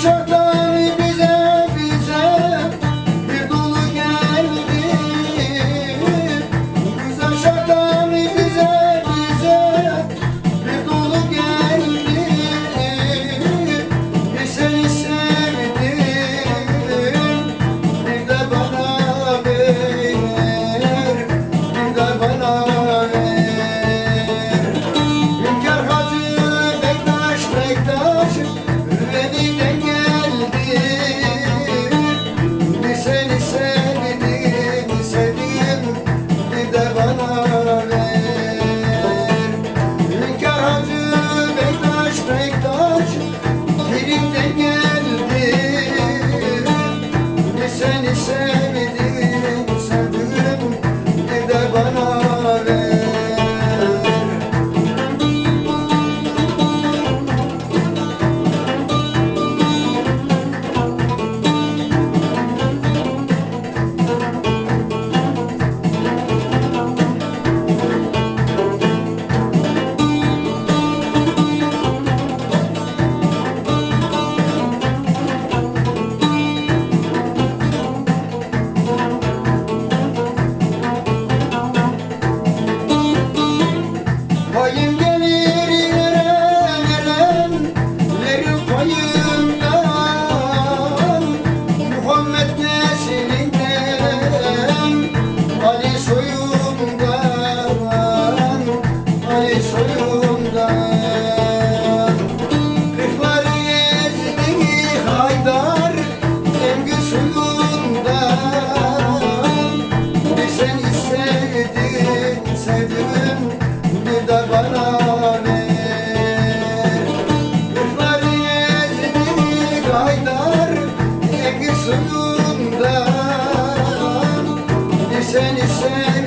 shut up. seni sevdim sevdin sevdim bir de bana ver Kırlar yedini kaydar yakışından bir seni sev